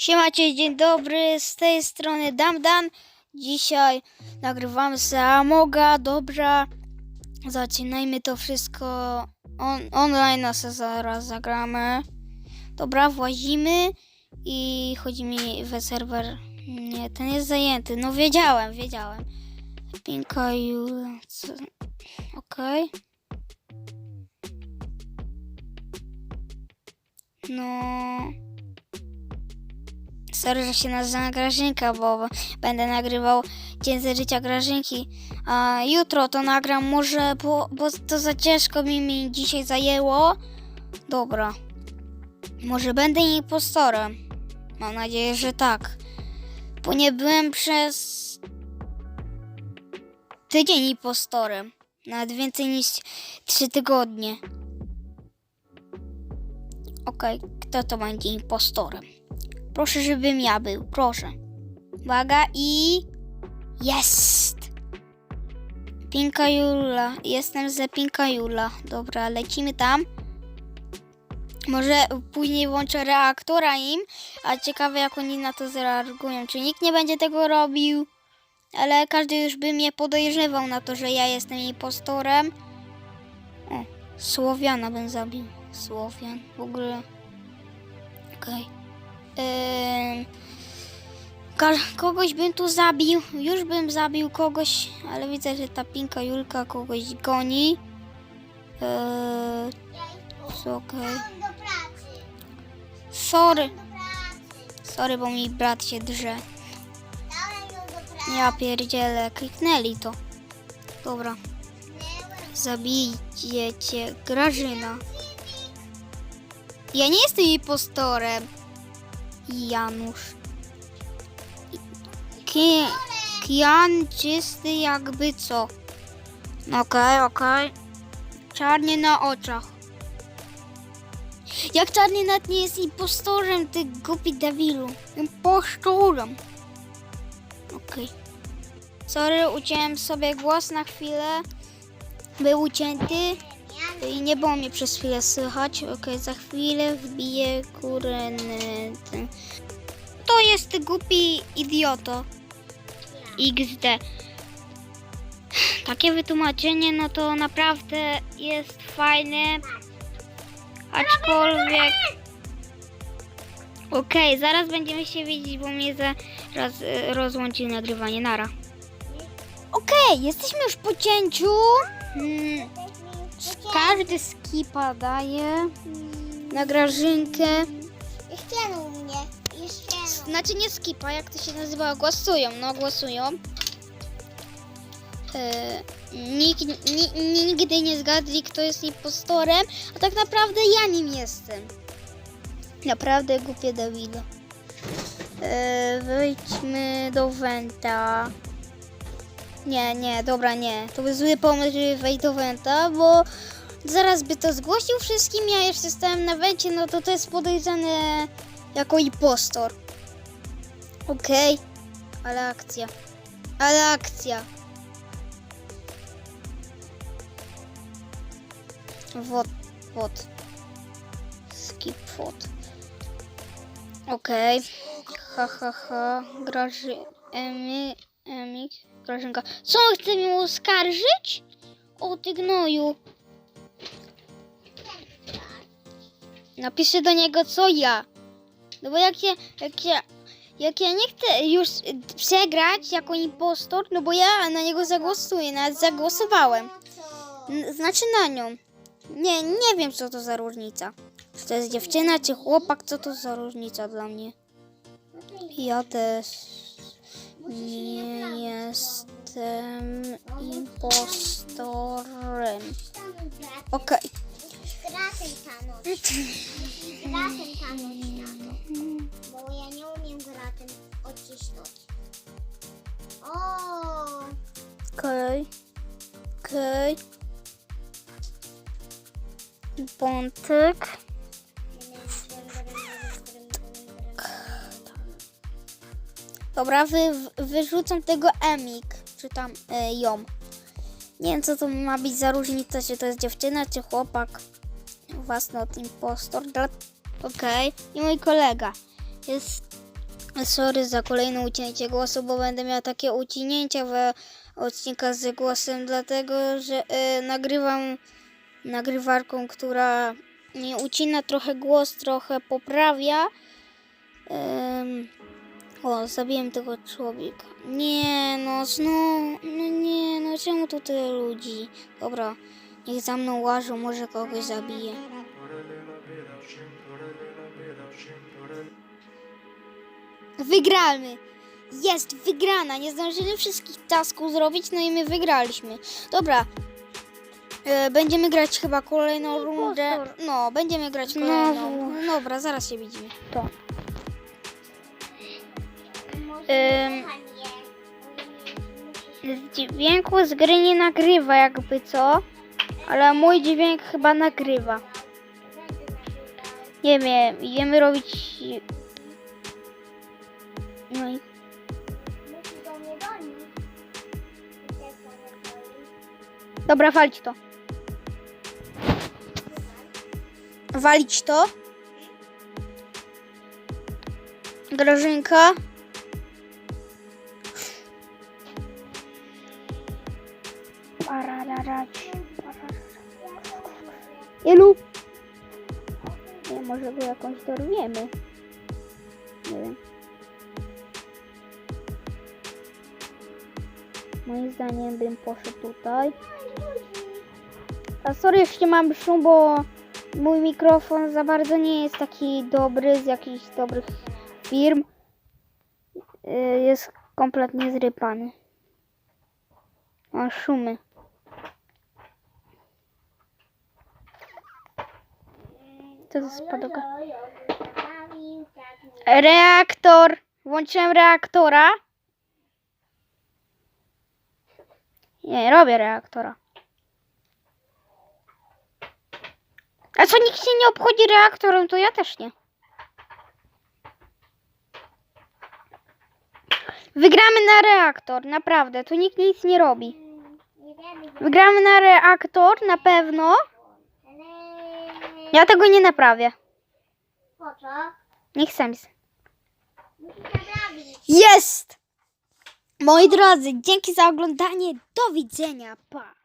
Siemacie, dzień dobry, z tej strony Damdan. Dzisiaj nagrywam z Amoga, dobra. Zaczynajmy to wszystko on, online, a se zaraz zagramy. Dobra, włazimy i chodzimy we serwer. Nie, ten jest zajęty, no wiedziałem, wiedziałem. Pinka okej. No... Sorry, że się nazywa Grażynka, bo będę nagrywał Dzień za życia Grażynki. A jutro to nagram może, bo, bo to za ciężko mi, mi dzisiaj zajęło. Dobra. Może będę impostorem. Mam nadzieję, że tak. Bo nie byłem przez tydzień impostorem. Nawet więcej niż trzy tygodnie. Okej, kto to będzie impostorem? Proszę, żebym ja był, proszę. Uwaga i... Jest! Pinka Jula. Jestem ze Pinka Jula. Dobra, lecimy tam. Może później włączę reaktora im, a ciekawe jak oni na to zareagują. Czy nikt nie będzie tego robił? Ale każdy już by mnie podejrzewał na to, że ja jestem impostorem. O, Słowiana bym zabił. Słowian, w ogóle. Okej. Ka- kogoś bym tu zabił, już bym zabił kogoś, ale widzę, że ta pinka Julka kogoś goni. Eee, pracy. Sorry, sorry, bo mi brat się drze. Ja pierdzielę, kliknęli to. Dobra, zabijcie cię, Grażyna. Ja nie jestem impostorem. Janusz. Ki Kian czysty jakby co. Okej, okej. Czarnie na oczach. Jak czarny nawet nie jest impostorem, ty głupi debilu. Impostorem. Okej. Sorry, uciąłem sobie głos na chwilę. Był ucięty i nie było mnie przez chwilę słychać. Okej, za chwilę wbiję kurny. Ten. To jest głupi idioto. XD. Takie wytłumaczenie, no to naprawdę jest fajne. Aczkolwiek. Okej, zaraz będziemy się widzieć, bo mnie zaraz e, rozłączy nagrywanie. Nara. Okej, jesteśmy już po cięciu. Mm, każdy skipa daje na grażynkę. U mnie. Jeszcze Znaczy nie skipa, jak to się nazywa? Głosują, no głosują. E, nikt, ni, nigdy nie zgadli, kto jest impostorem, a tak naprawdę ja nim jestem. Naprawdę głupie Dawida. E, wejdźmy do Wenta. Nie, nie, dobra, nie. To był zły pomysł, żeby wejść do Wenta, bo zaraz by to zgłosił wszystkim, ja jeszcze stałem na Wencie, no to to jest podejrzane jako impostor. Okej, ale akcja. Ale akcja. Wod. Skip wod. Okej. Ha, ha, ha. Graży... Emi... Emik... Grażynka. Co, chce mnie oskarżyć? O, ty gnoju. Napiszę do niego, co ja. No bo jak ja, jak ja, jak ja nie chcę już przegrać jako impostor, no bo ja na niego zagłosuję, nawet zagłosowałem. Znaczy na nią. Nie, nie wiem co to za różnica. Czy to jest dziewczyna, czy chłopak, co to za różnica dla mnie. Ja też nie jestem impostorem. Okej. Thanos. Gratem Thanos na to. Bo ja nie umiem odcisnąć. O, Okej. Okej. Wątek. Dobra, wy, wyrzucam tego Emik, czy tam e, ją. Nie wiem, co to ma być za różnica, czy to jest dziewczyna, czy chłopak. Własny od impostor. Okej. I mój kolega jest Sorry za kolejne ucięcie głosu, bo będę miała takie ucinięcia w odcinkach z głosem, dlatego że e, nagrywam nagrywarką, która ucina trochę głos, trochę poprawia. Em, o, zabiłem tego człowieka. Nie, no znowu, no nie, no czemu tu tyle ludzi? Dobra, niech za mną łażą, może kogoś zabiję. Wygramy! Jest wygrana! Nie zdążyli wszystkich tasków zrobić, no i my wygraliśmy. Dobra. E, będziemy grać chyba kolejną rundę. No, będziemy grać kolejną. Dobra, zaraz się widzimy. To. Ym, dźwięku z gry nie nagrywa jakby co, ale mój dźwięk chyba nagrywa. Nie wiem, idziemy robić... No i. Dobra, walić to. Walić to. Grażynka. Ilu? Nie, może go jakąś dorwiemy. Nie wiem. Moim zdaniem bym poszedł tutaj. A sorry, jeszcze mam szum, bo mój mikrofon za bardzo nie jest taki dobry z jakichś dobrych firm. Y, Jest kompletnie zrypany. Mam szumy. To tak mnie. Reaktor! Włączyłem reaktora. Nie, robię reaktora. A co nikt się nie obchodzi reaktorem, to ja też nie. Wygramy na reaktor, naprawdę. Tu nikt nic nie robi. Wygramy na reaktor, na pewno. Ja tego nie naprawię. Po co? Nie chcę. Musisz naprawić. Jest! Moi drodzy, dzięki za oglądanie. Do widzenia. Pa!